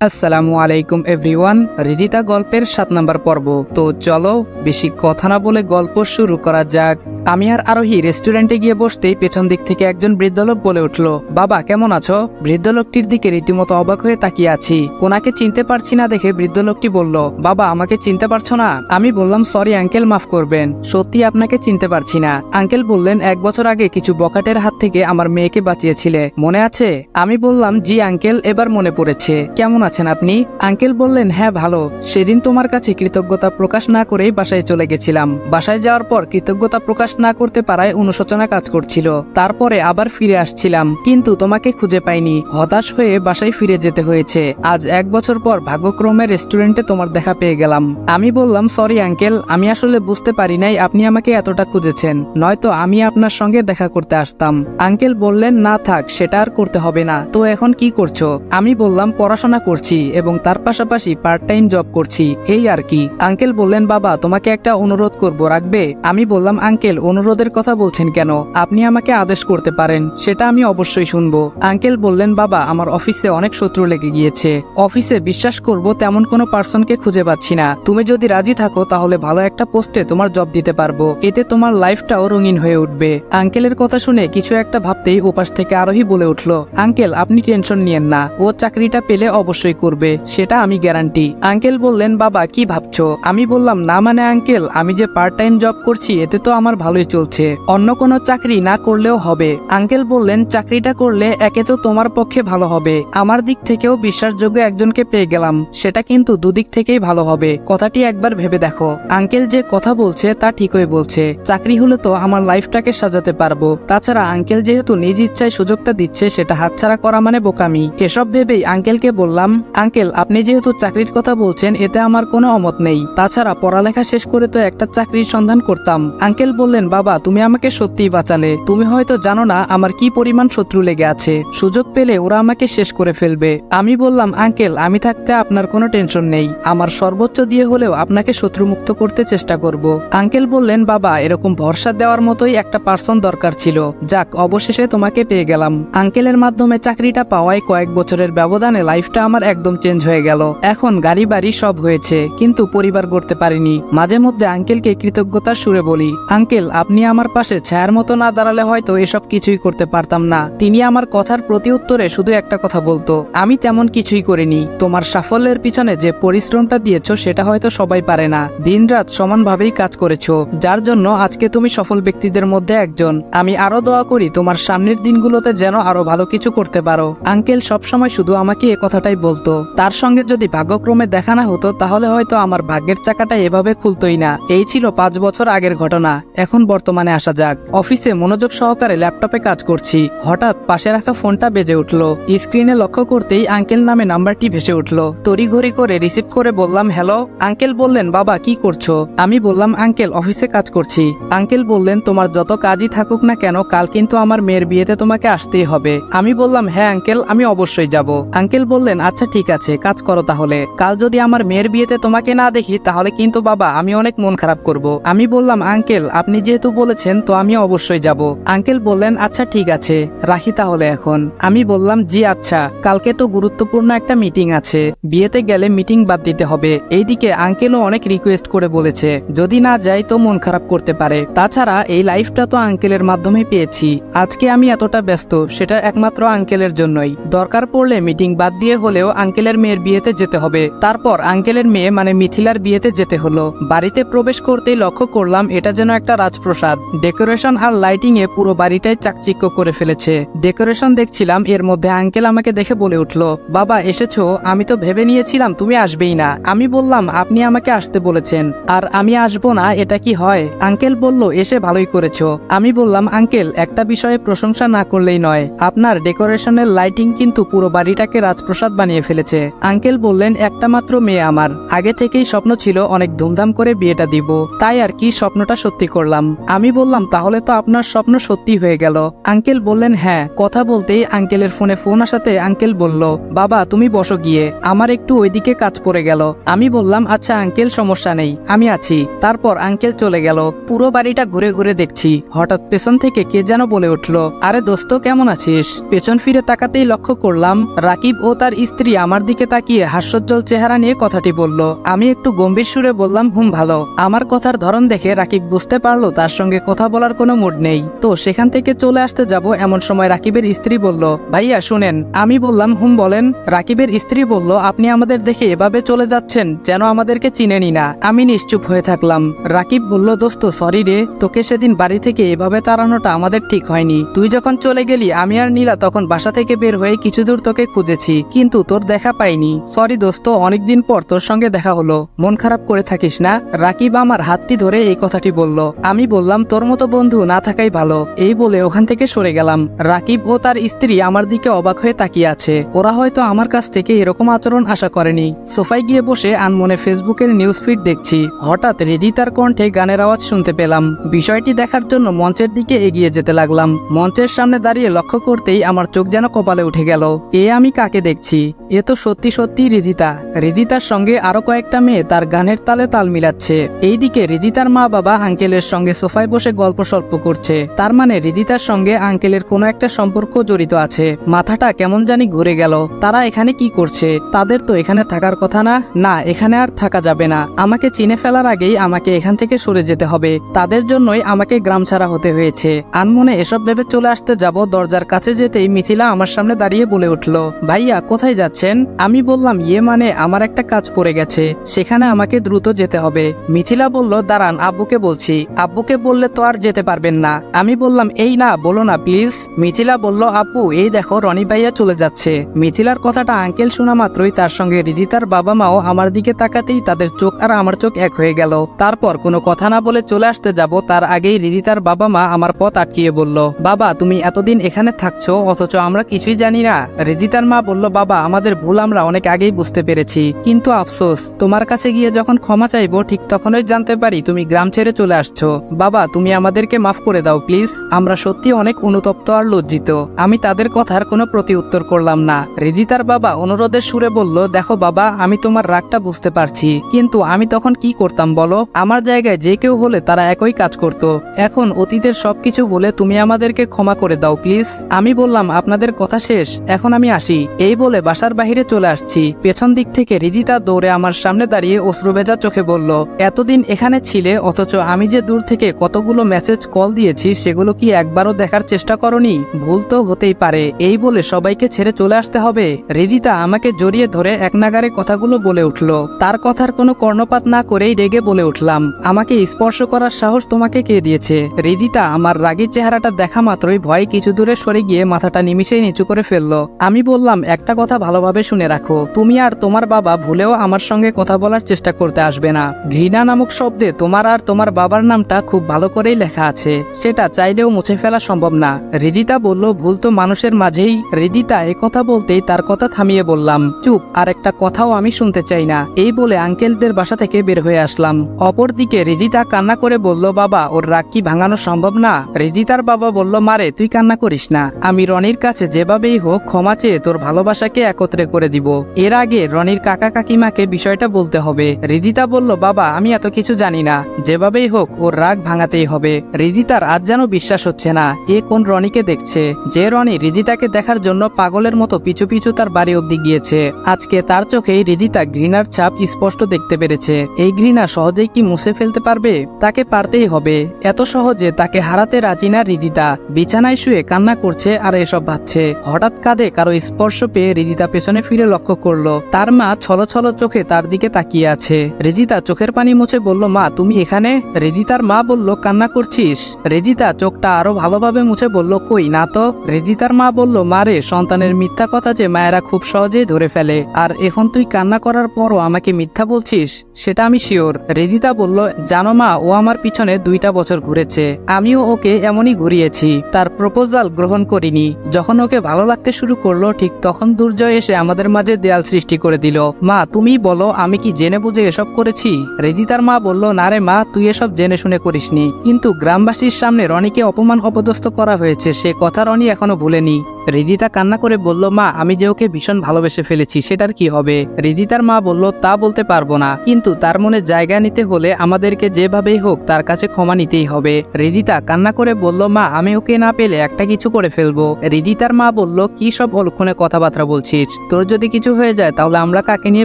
আসসালামু আলাইকুম, এভরিওয়ান। রিদিতা গল্পের সাত নম্বর পর্ব। তো চলো, বেশি কথা না বলে গল্প শুরু করা যাক। আমি আর আরোহী রেস্টুরেন্টে গিয়ে বসতেই পেছন দিক থেকে একজন বৃদ্ধ লোক বলে উঠল, বাবা, কেমন আছো? বৃদ্ধ লোকটির দিকে রীতিমতো অবাক হয়ে তাকিয়ে আছি। ওনাকে চিনতে পারছি না দেখে বৃদ্ধ লোকটি বলল, বাবা, আমাকে চিনতে পারছ না? আমি বললাম, সরি, আঙ্কেল, মাফ করবেন। সত্যি আপনাকে চিনতে পারছি না। আঙ্কেল বললেন, এক বছর আগে কিছু বকাটের হাত থেকে আমার মেয়েকে বাঁচিয়েছিলে, মনে আছে? আমি বললাম, জি, আঙ্কেল, এবার মনে পড়েছে। কেমন আছেন আপনি? আঙ্কেল বললেন হ্যাঁ ভালো। সেদিন তোমার কাছে কৃতজ্ঞতা প্রকাশ না করেই বাসায় চলে গেছিলাম। বাসায় যাওয়ার পর কৃতজ্ঞতা প্রকাশ না করতে পারায় অনুশোচনা কাজ করছিল। তারপরে আবার ফিরে আসছিলাম, কিন্তু তোমাকে খুঁজে পাইনি। হতাশ হয়ে বাসায় ফিরে যেতে হয়েছে। আজ এক বছর পর ভাগ্যক্রমে রেস্টুরেন্টে তোমার দেখা পেয়ে গেলাম। আমি বললাম, সরি, আঙ্কেল, আমি আসলে বুঝতে পারি নাই আপনি আমাকে এতটা খুঁজেছেন। নয়তো আমি আপনার সঙ্গে দেখা করতে আসতাম। আঙ্কেল বললেন, না থাক, সেটা আর করতে হবে না। তো এখন কি করছ? আমি বললাম, পড়াশোনা করছি এবং তার পাশাপাশি পার্ট টাইম জব করছি। এই আর কি। আঙ্কেল বললেন, বাবা, তোমাকে একটা অনুরোধ করব, রাখবে? আমি বললাম, আঙ্কেল অনুরোধের কথা বলছেন কেন? আপনি আমাকে আদেশ করতে পারেন, সেটা আমি অবশ্যই শুনব। আঙ্কেল বললেন, বাবা, আমার অফিসে অনেক শত্রু লেগে গিয়েছে। অফিসে বিশ্বাস করব, তেমন কোনো পার্সনকে খুঁজে পাচ্ছি না। তুমি যদি রাজি থাকো, তাহলে ভালো একটা পোস্টে তোমার জব দিতে পারব। এতে তোমার লাইফটাও রঙিন হয়ে উঠবে। আঙ্কেলের কথা শুনে কিছু একটা ভাবতেই ওপাশ থেকে আরোহী বলে উঠল, আঙ্কেল, আপনি টেনশন নিয়েন না। ও চাকরিটা পেলে অবশ্যই করবে, সেটা আমি গ্যারান্টি। আঙ্কেল বললেন, বাবা, কি ভাবছ? আমি বললাম, না মানে আঙ্কেল, আমি যে পার্ট টাইম জব করছি, এতে তো আমার ভালোই চলছে। অন্য কোনো চাকরি না করলেও হবে। আঙ্কেল বললেন, চাকরিটা করলে একে তো তোমার পক্ষে ভালো হবে। আমার দিক থেকেও বিশ্বাসযোগ্য একজনকে পেয়ে গেলাম। সেটা কিন্তু দুদিক থেকেই ভালো হবে। কথাটি একবার ভেবে দেখো। আঙ্কেল যে কথা বলছে তা ঠিকই বলছে। চাকরি হলে তো আমার লাইফটাকে সাজাতে পারব। তাছাড়া আঙ্কেল যেহেতু নিজ ইচ্ছায় সুযোগটা দিচ্ছে, সেটা হাতছাড়া করা মানে বোকামি। এসব ভেবেই আঙ্কেলকে বললাম, আঙ্কেল, আপনি যেহেতু চাকরির কথা বলছেন, এতে আমার কোনো অমত নেই। তাছাড়া পড়ালেখা শেষ করে তো একটা চাকরির সন্ধান করতাম। আঙ্কেল বললেন বাবা, তুমি আমাকে সত্যিই বাঁচালে। তুমি হয়তো জানো না আমার কি পরিমাণ শত্রু লেগে আছে। সুযোগ পেলে ওরা আমাকে শেষ করে ফেলবে। আমি বললাম, আঙ্কেল, আমি থাকতে আপনার কোনো টেনশন নেই। আমার সর্বোচ্চ দিয়ে হলেও আপনাকে শত্রুমুক্ত করতে চেষ্টা করব। আঙ্কেল বললেন, বাবা, এরকম ভরসা দেওয়ার মতোই একটা পার্সন দরকার ছিল। যাক, অবশেষে তোমাকে পেয়ে গেলাম। আঙ্কেলের মাধ্যমে চাকরিটা পাওয়ায় কয়েক বছরের ব্যবধানে লাইফটা আমার একদম চেঞ্জ হয়ে গেল। এখন গাড়ি বাড়ি সব হয়েছে, কিন্তু পরিবার গড়তে পারিনি। মাঝে মধ্যে আঙ্কেলকে কৃতজ্ঞতার সুরে বলি, আঙ্কেল আপনি আমার পাশে ছায়ার মতো না দাঁড়ালে হয়তো এসব কিছুই করতে পারতাম না। তিনি আমার কথার প্রতি উত্তরে শুধু একটা কথা বলতো, আমি তেমন কিছুই করিনি। তোমার সাফল্যের পিছনে যে পরিশ্রমটা দিয়েছ সেটা হয়তো সবাই পারে না। দিনরাত সমানভাবেই কাজ করেছ, যার জন্য আজকে তুমি সফল ব্যক্তিদের মধ্যে একজন। আমি আরও দোয়া করি তোমার সামনের দিনগুলোতে যেন আরও ভালো কিছু করতে পারো। আঙ্কেল সবসময় শুধু আমাকে এ কথাটাই বলতো, তার সঙ্গে যদি ভাগ্যক্রমে দেখা না হতো, তাহলে হয়তো আমার ভাগ্যের চাকাটা এভাবে খুলতোই না। এই ছিল পাঁচ বছর আগের ঘটনা। এখন বর্তমানে আসা যাক। অফিসে মনোযোগ সহকারে ল্যাপটপে কাজ করছি। হঠাৎ পাশে রাখা ফোনটা বেজে উঠল। স্ক্রিনে লক্ষ্য করতেই আঙ্কেল নামে নাম্বারটি ভেসে উঠল। তড়িঘড়ি করে রিসিভ করে বললাম, হ্যালো। আঙ্কেল বললেন, বাবা, কি করছ? আমি বললাম, আঙ্কেল, অফিসে কাজ করছি। আঙ্কেল বললেন, তোমার যত কাজই থাকুক না কেন, কাল কিন্তু আমার মেয়ের বিয়েতে তোমাকে আসতেই হবে। আমি বললাম হ্যাঁ আঙ্কেল, আমি অবশ্যই যাব। আঙ্কেল বললেন আচ্ছা ঠিক আছে, কাজ করো তাহলে। কাল যদি আমার মেয়ের বিয়েতে তোমাকে না দেখি, তাহলে কিন্তু বাবা, আমি অনেক মন খারাপ করব। আমি বললাম, আঙ্কেল, আপনি যেহেতু বলেছেন, তো আমি অবশ্যই যাব। আঙ্কেল বললেন আচ্ছা ঠিক আছে, রাখি তাহলে এখন। আমি বললাম, জি আচ্ছা কালকে তো গুরুত্বপূর্ণ একটা মিটিং আছে, বিয়েতে গেলে মিটিং বাদ দিতে হবে। এইদিকে আঙ্কেলও অনেক রিকোয়েস্ট করে বলেছে, যদি না যাই তো মন খারাপ করতে পারে। তাছাড়া এই লাইফটা তো আঙ্কেলের মাধ্যমে পেয়েছি। আজকে আমি এতটা ব্যস্ত, সেটা একমাত্র আঙ্কেলের জন্যই। দরকার পড়লে মিটিং বাদ দিয়ে হলেও আঙ্কেলের মেয়ের বিয়েতে যেতে হবে। তারপর আঙ্কেলের মেয়ে মানে মিথিলার বিয়েতে যেতে হলো। বাড়িতে প্রবেশ করতেই লক্ষ্য করলাম, এটা যেন একটা রাজপ্রসাদ ডেকোরেশন আর লাইটিং এ পুরো বাড়িটাই চাকচিক্য করে ফেলেছে। ডেকোরেশন দেখছিলাম, এর মধ্যে আঙ্কেল আমাকে দেখে বলে উঠল, বাবা, এসেছ? আমি তো ভেবে নিয়েছিলাম তুমি আসবেই না। আমি বললাম, আপনি আমাকে আসতে বলেছেন। আর আমি আসব না, এটা কি হয়? আঙ্কেল বলল, এসে ভালোই করেছ। আমি বললাম, আঙ্কেল, একটা বিষয়ে প্রশংসা না করলেই নয়। আপনার ডেকোরেশনের লাইটিং কিন্তু পুরো বাড়িটাকে রাজপ্রসাদ বানিয়ে ফেলেছে। আঙ্কেল বললেন, একটা মাত্র মেয়ে আমার। আগে থেকেই স্বপ্ন ছিল অনেক ধুমধাম করে বিয়েটা দিব। তাই আর কি স্বপ্নটা সত্যি করলাম? গেলাম আমি বললাম, তাহলে তো আপনার স্বপ্ন সত্যি হয়ে গেল। আঙ্কেল বললেন হ্যাঁ। কথা বলতেই আঙ্কেলের ফোনে ফোন আসাতে আঙ্কেল বলল, বাবা, তুমি বসো গিয়ে, আমার একটু ওইদিকে কাজ পড়ে গেল। আমি বললাম আচ্ছা আঙ্কেল, সমস্যা নেই, আমি আছি। তারপর আঙ্কেল চলে গেল, পুরো বাড়িটা ঘুরে ঘুরে দেখছি। হঠাৎ পেছন থেকে কে যেন বলে উঠল, আরে দোস্ত, কেমন আছিস? পেছন ফিরে তাকাতেই লক্ষ্য করলাম, রাকিব ও তার স্ত্রী আমার দিকে তাকিয়ে হাস্যোজ্জ্বল চেহারা নিয়ে কথাটি বলল। আমি একটু গম্ভীর সুরে বললাম, হুম, ভালো। আমার কথার ধরন দেখে রাকিব বুঝতে পারল তার সঙ্গে কথা বলার কোনো মুড নেই। তো সেখান থেকে চলে আসতে যাব এমন সময় রাকিবের স্ত্রী বলল, ভাইয়া, শুনেন, আমি বললাম, হুম, বলেন। রাকিবের স্ত্রী বলল, আপনি আমাদের দেখে এভাবে চলে যাচ্ছেন, যেন আমাদেরকে চিনেনি না। আমি নিশ্চুপ হয়ে থাকলাম। রাকিব বলল, দোস্ত সরি রে, তোকে সেদিন বাড়ি থেকে এভাবে তাড়ানোটা আমাদের ঠিক হয়নি। তুই যখন চলে গেলি, আমি আর নীলা তখন বাসা থেকে বের হয়ে কিছু দূর তোকে খুঁজেছি, কিন্তু তোর দেখা পাইনি। সরি দোস্ত, অনেকদিন পর তোর সঙ্গে দেখা হলো। মন খারাপ করে থাকিস না? রাকিব আমার হাতটি ধরে এই কথাটি বলল, আমি বললাম, তোর মতো বন্ধু না থাকাই ভালো। এই বলে ওখান থেকে সরে গেলাম। রাকিব ও তার স্ত্রী আমার দিকে অবাক হয়ে তাকিয়ে আছে। ওরা হয়তো আমার কাছ থেকে এরকম আচরণ আশা করেনি। সোফায় গিয়ে বসে আনমনে ফেসবুকের নিউজ ফিড দেখছি। হঠাৎ রেদিতার কণ্ঠে গানের আওয়াজ শুনতে পেলাম। বিষয়টি দেখার জন্য মঞ্চের দিকে এগিয়ে যেতে লাগলাম। মঞ্চের সামনে দাঁড়িয়ে লক্ষ্য করতেই আমার চোখ যেন কপালে উঠে গেল। এ আমি কাকে দেখছি? এ তো সত্যি সত্যি রিদিতা। রিদিতার সঙ্গে আরও কয়েকটা মেয়ে তার গানের তালে তাল মিলাচ্ছে। এইদিকে রিদিতার মা বাবা আঙ্কেলের সঙ্গে সোফায় বসে গল্প সল্প করছে। তার মানে রিদিতার সঙ্গে আঙ্কেলের কোনো একটা সম্পর্ক জড়িত আছে। মাথাটা কেমন জানি ঘুরে গেল। তারা এখানে কি করছে? তাদের তো এখানে থাকার কথা না। না, এখানে আর থাকা যাবে না। আমাকে চিনে ফেলার আগেই আমাকে এখান থেকে সরে যেতে হবে। তাদের জন্যই আমাকে গ্রাম ছাড়া হতে হয়েছে। আনমনে এসব ভেবে চলে আসতে যাব দরজার কাছে যেতেই মিথিলা আমার সামনে দাঁড়িয়ে বলে উঠল, ভাইয়া, কোথায় যাচ্ছেন? আমি বললাম ইয়ে মানে আমার একটা কাজ পড়ে গেছে। সেখানে আমাকে দ্রুত যেতে হবে। মিথিলা বলল, দাঁড়ান, আব্বুকে বলছি। আব্বুকে বললে তো আর যেতে পারবেন না। আমি বললাম, এই না, বলো না, প্লিজ। মিথিলা বলল, আপু, এই দেখো, রনি ভাইয়া চলে যাচ্ছে। মিথিলার কথাটা আঙ্কেল শোনা মাত্রই তার সঙ্গে রিদিতার বাবা মাও আমার দিকে তাকাতেই তাদের চোখ আর আমার চোখ এক হয়ে গেল। তারপর কোনো কথা না বলে চলে আসতে যাব, তার আগেই রিদিতার বাবা মা আমার পথ আটকিয়ে বলল, বাবা, তুমি এতদিন এখানে থাকছো, অথচ আমরা কিছুই জানি না। রিদিতার মা বলল, বাবা, আমাদের ভুল আমরা অনেক আগেই বুঝতে পেরেছি। কিন্তু আফসোস, তোমার কাছে গিয়ে যখন ক্ষমা চাইব, ঠিক তখনই জানতে পারি তুমি গ্রাম ছেড়ে চলে আসছো। বাবা, তুমি আমাদেরকে মাফ করে দাও, প্লিজ। আমরা সত্যি অনেক অনুতপ্ত আর লজ্জিত। আমি তাদের কথার কোনো প্রতি উত্তর করলাম না। রিদিতার বাবা অনুরোধের সুরে বলল, দেখো বাবা, আমি তোমার রাগটা বুঝতে পারছি। কিন্তু আমি তখন কি করতাম বলো? আমার জায়গায় যে কেউ হলে তারা একই কাজ করত। এখন অতীতের সবকিছু বলে তুমি আমাদেরকে ক্ষমা করে দাও, প্লিজ। আমি বললাম, আপনাদের কথা শেষ। এখন আমি আসি। এই বলে বাসার বাহিরে চলে আসছি। পেছন দিক থেকে রিদিতা দৌড়ে আমার সামনে দাঁড়িয়ে অশ্রুভেজা চোখে বলল, এতদিন এখানে ছিলে, অথচ আমি যে দূর থেকে কতগুলো মেসেজ কল দিয়েছি, সেগুলো কি একবারও দেখার চেষ্টা করনি? ভুল তো হতেই পারে। এই বলে সবাইকে ছেড়ে চলে আসতে হবে। রিদিতা আমাকে জড়িয়ে ধরে এক নাগারে কথাগুলো বলে উঠল। তার কথার কোনো কর্ণপাত না করেই রেগে বলে উঠলাম। আমাকে স্পর্শ করার সাহস তোমাকে কে দিয়েছে? রিদিতা আমার রাগী চেহারাটা দেখা মাত্রই ভয় কিছু দূরে সরে গিয়ে মাথাটা নিমিশেই নিচু করে ফেলল। আমি বললাম, একটা কথা ভালোভাবে শুনে রাখো। তুমি আর তোমার বাবা ভুলেও আমার সঙ্গে কথা বলার চেষ্টা করতে আসবে না। ঘৃণা নামক শব্দে তোমার আর তোমার বাবার নামটা খুব ভালো করেই লেখা আছে। সেটা চাইলেও মুছে ফেলা সম্ভব না। রিদিতা বলল, ভুল তো মানুষের মাঝেই। রিদিতা কথা বলতেই তার কথা থামিয়ে বললাম, চুপ, আর একটা কথাও আমি শুনতে চাই না। এই বলে আঙ্কেলদের বাসা থেকে বের হয়ে আসলাম। অপরদিকে রিদিতা কান্না করে বলল, বাবা, ওর রাগ কি ভাঙানো সম্ভব না? রিদিতার বাবা বলল, মারে, তুই কান্না করিস না। আমি রনির কাছে যেভাবেই হোক ক্ষমা চেয়ে তোর ভালোবাসাকে একত্রে করে দিব। এর আগে রনির কাকা কাকিমাকে বিষয়টা বলতে হবে। রিদিতা বলল, বাবা, আমি এত কিছু জানি না। যেভাবেই হোক, ওর রাগ ভাঙাতেই হবে। রিদিতার আজ যেন বিশ্বাস হচ্ছে না। এ কোন রনিকে দেখছে? যে রনি রিদিতাকে দেখার জন্য পাগলের মতো পিছু পিছু তার বাড়ি অব্দি গিয়েছে। আজকে তার চোখেই রিদিতা ঘৃণার ছাপ স্পষ্ট দেখতে পেরেছে। এই ঘৃণা সহজেই কি মুছে ফেলতে পারবে? তাকে পারতেই হবে। এত সহজে তাকে হারাতে রাজি না রিদিতা বিছানায় শুয়ে কান্না করছে আর এসব ভাবছে। হঠাৎ কাঁধে কারও স্পর্শ পেয়ে রিদিতা পেছনে ফিরে লক্ষ্য করল। তার মা ছলো ছলো চোখে তার দিকে তাকিয়ে আছে। রিদিতা চোখের পানি মুছে বলল, মা, তুমি এখানে? রিদিতার মা বলল, কান্না করছিস? রিদিতা চোখটা আরও ভালোভাবে মুছে বলল, কই না তো? রিদিতার মা বলল মারে সন্তানের মিথ্যা কথা যে মায়েরা খুব সহজেই ধরে ফেলে। আর এখন তুই কান্না করার পরও আমাকে মিথ্যা বলছিস? সেটা আমি শিওর রিদিতা বলল, জানো মা, ও আমার পিছনে দুইটা বছর ঘুরেছে। আমিও ওকে এমনই ঘুরিয়েছি। তার প্রপোজাল গ্রহণ করিনি। যখন ওকে ভালো লাগতে শুরু করল, ঠিক তখন দুর্জয় এসে আমাদের মাঝে দেয়াল সৃষ্টি করে দিল। মা, তুমি বলো, আমি কি জেনে বুঝে এসব করেছি? রেজিতার মা বলল, না রে মা, তুই এসব জেনে শুনে করিসনি। কিন্তু গ্রামবাসীর সামনে রনিকে অপমান অপদস্থ করা হয়েছে সে কথা রনি এখনও ভুলেনি। রিদিতা কান্না করে বলল, মা, আমি যে ওকে ভীষণ ভালোবেসে ফেলেছি, সেটার কি হবে? রিদিতার মা বলল, তা বলতে পারব না। কিন্তু তার মনে জায়গা নিতে হলে আমাদেরকে যেভাবেই হোক তার কাছে ক্ষমা নিতেই হবে। রিদিতা কান্না করে বলল, মা, আমি ওকে না পেলে একটা কিছু করে ফেলব। রিদিতার মা বলল, কি সব অলক্ষণে কথাবার্তা বলছিস? তোর যদি কিছু হয়ে যায় তাহলে আমরা কাকে নিয়ে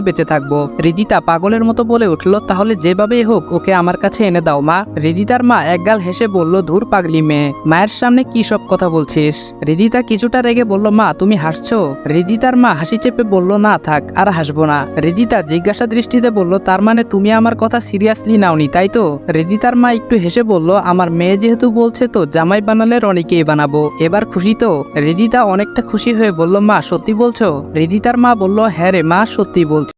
বেঁচে থাকব? রিদিতা পাগলের মতো বলে উঠল, তাহলে যেভাবেই হোক ওকে আমার কাছে এনে দাও, মা। রিদিতার মা একগাল হেসে বলল, ধুর পাগলি মেয়ে, মায়ের সামনে কি সব কথা বলছিস? রিদিতা কিছুটা রেগে বলল, মা, তুমি হাসছো? রিদিতার মা হাসি চেপে বলল, না, থাক, আর হাসবো না। রিদিতা জিজ্ঞাসা দৃষ্টিতে বলল, তার মানে তুমি আমার কথা সিরিয়াসলি নাওনি, তাই তো? রিদিতার মা একটু হেসে বলল, আমার মেয়ে যেহেতু বলছে তো, জামাই বানালে রনিকেই বানাবো, এবার খুশি তো? রিদিতা অনেকটা খুশি হয়ে বলল, মা, সত্যি বলছো? রিদিতার মা বলল হ্যাঁ রে মা, সত্যি বলছে।